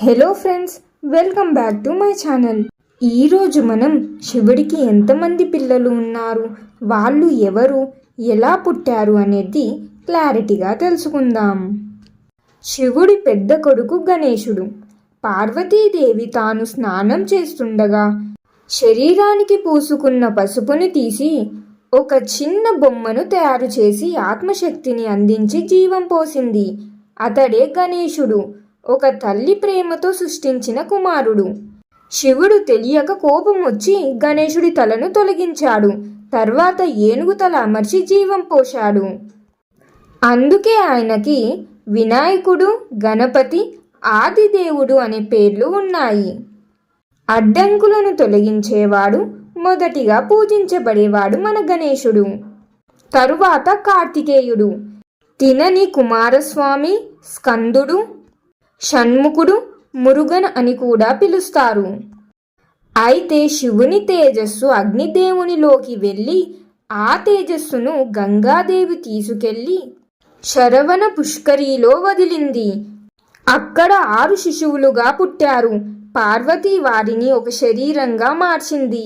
Hello friends welcome back to my channel ఈరోజు మనం శివుడికి ఎంతమంది పిల్లలు ఉన్నారు వాళ్ళు ఎవరు ఎలా పుట్టారు అనేది క్లారిటీగా తెలుసుకుందాం. శివుడి పెద్ద కొడుకు గణేశుడు. పార్వతీదేవి తాను స్నానం చేస్తుండగా శరీరానికి పూసుకున్న పసుపుని తీసి ఒక చిన్న బొమ్మను తయారు చేసి ఆత్మశక్తిని అందించి జీవం పోసింది. అతడే గణేశుడు. ఒక తల్లి ప్రేమతో సృష్టించిన కుమారుడు. శివుడు తెలియక కోపం వచ్చి గణేశుడి తలను తొలగించాడు. తర్వాత ఏనుగు తల అమర్చి జీవం పోశాడు. అందుకే ఆయనకి వినాయకుడు గణపతి ఆదిదేవుడు అనే పేర్లు ఉన్నాయి. అడ్డంకులను తొలగించేవాడు మొదటిగా పూజించబడేవాడు మన గణేశుడు. తరువాత కార్తికేయుడు. తినని కుమారస్వామి స్కందుడు షణ్ముఖుడు మురుగన్ అని కూడా పిలుస్తారు. అయితే శివుని తేజస్సు అగ్నిదేవునిలోకి వెళ్ళి ఆ తేజస్సును గంగాదేవి తీసుకెళ్ళి శరవణ పుష్కరిలో వదిలింది. అక్కడ ఆరు శిశువులుగా పుట్టారు. పార్వతి వారిని ఒక శరీరంగా మార్చింది.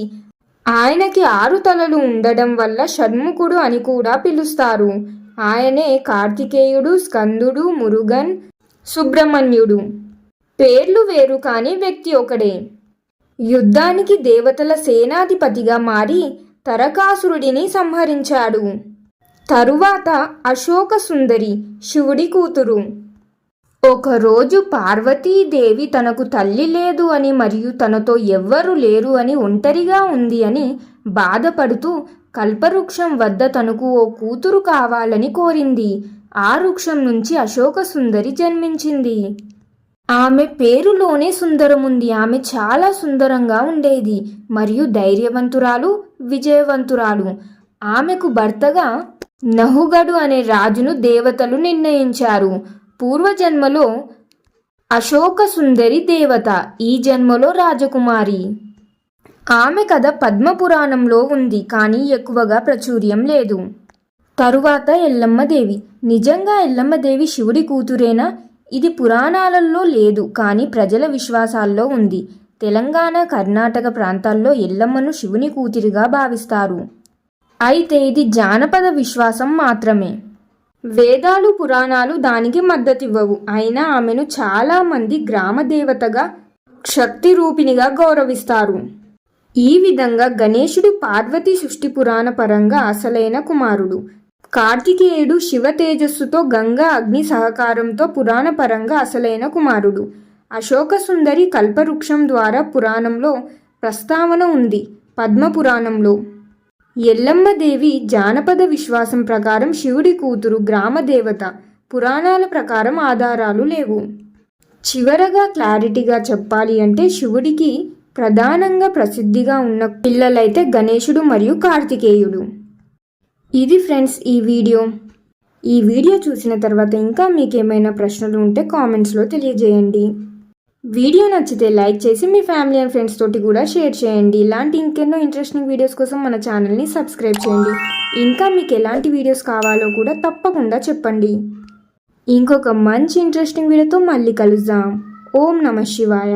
ఆయనకి ఆరు తలలు ఉండడం వల్ల షణ్ముఖుడు అని కూడా పిలుస్తారు. ఆయనే కార్తికేయుడు స్కందుడు మురుగన్ సుబ్రహ్మణ్యుడు. పేర్లు వేరు కాని వ్యక్తి ఒకడే. యుద్ధానికి దేవతల సేనాధిపతిగా మారి తరకాసురుడిని సంహరించాడు. తరువాత అశోక సుందరి శివుడి కూతురు. ఒకరోజు పార్వతీదేవి తనకు తల్లి లేదు అని మరియు తనతో ఎవ్వరు లేరు అని ఒంటరిగా ఉంది అని బాధపడుతూ కల్పవృక్షం వద్ద తనకు ఓ కూతురు కావాలని కోరింది. ఆ వృక్షం నుంచి అశోక సుందరి జన్మించింది. ఆమె పేరులోనే సుందరముంది. ఆమె చాలా సుందరంగా ఉండేది. మరియు ధైర్యవంతురాలు విజయవంతురాలు. ఆమెకు భర్తగా నహుగడు అనే రాజును దేవతలు నిర్ణయించారు. పూర్వజన్మలో అశోక సుందరి దేవత ఈ జన్మలో రాజకుమారి. ఆమె కథ పద్మపురాణంలో ఉంది కానీ ఎక్కువగా ప్రాచుర్యం లేదు. తరువాత ఎల్లమ్మదేవి. నిజంగా ఎల్లమ్మదేవి శివుడి కూతురేనా? ఇది పురాణాలలో లేదు కానీ ప్రజల విశ్వాసాల్లో ఉంది. తెలంగాణ కర్ణాటక ప్రాంతాల్లో ఎల్లమ్మను శివుని కూతురిగా భావిస్తారు. అయితే ఇది జానపద విశ్వాసం మాత్రమే. వేదాలు పురాణాలు దానికి మద్దతివ్వవు. అయినా ఆమెను చాలామంది గ్రామ దేవతగా శక్తి రూపిణిగా గౌరవిస్తారు. ఈ విధంగా గణేశుడు పార్వతి సృష్టి పురాణ పరంగా అసలైన కుమారుడు. కార్తికేయుడు శివ తేజస్సుతో గంగా అగ్ని సహకారంతో పురాణ పరంగా అసలైన కుమారుడు. అశోక సుందరి కల్పవృక్షం ద్వారా పురాణంలో ప్రస్తావన ఉంది. పద్మ పురాణంలో ఎల్లమ్మదేవి జానపద విశ్వాసం ప్రకారం శివుడి కూతురు గ్రామదేవత. పురాణాల ప్రకారం ఆధారాలు లేవు. చివరగా క్లారిటీగా చెప్పాలి అంటే శివుడికి ప్రధానంగా ప్రసిద్ధిగా ఉన్న పిల్లలైతే గణేశుడు మరియు కార్తికేయుడు. ఇది ఫ్రెండ్స్ ఈ వీడియో. ఈ వీడియో చూసిన తర్వాత ఇంకా మీకు ఏమైనా ప్రశ్నలు ఉంటే కామెంట్స్లో తెలియజేయండి. వీడియో నచ్చితే లైక్ చేసి మీ ఫ్యామిలీ అండ్ ఫ్రెండ్స్ తోటి కూడా షేర్ చేయండి. ఇలాంటి ఇంకెన్నో ఇంట్రెస్టింగ్ వీడియోస్ కోసం మన ఛానల్ని సబ్స్క్రైబ్ చేయండి. ఇంకా మీకు ఎలాంటి వీడియోస్ కావాలో కూడా తప్పకుండా చెప్పండి. ఇంకొక మంచి ఇంట్రెస్టింగ్ వీడియోతో మళ్ళీ కలుద్దాం. ఓం నమ శివాయ.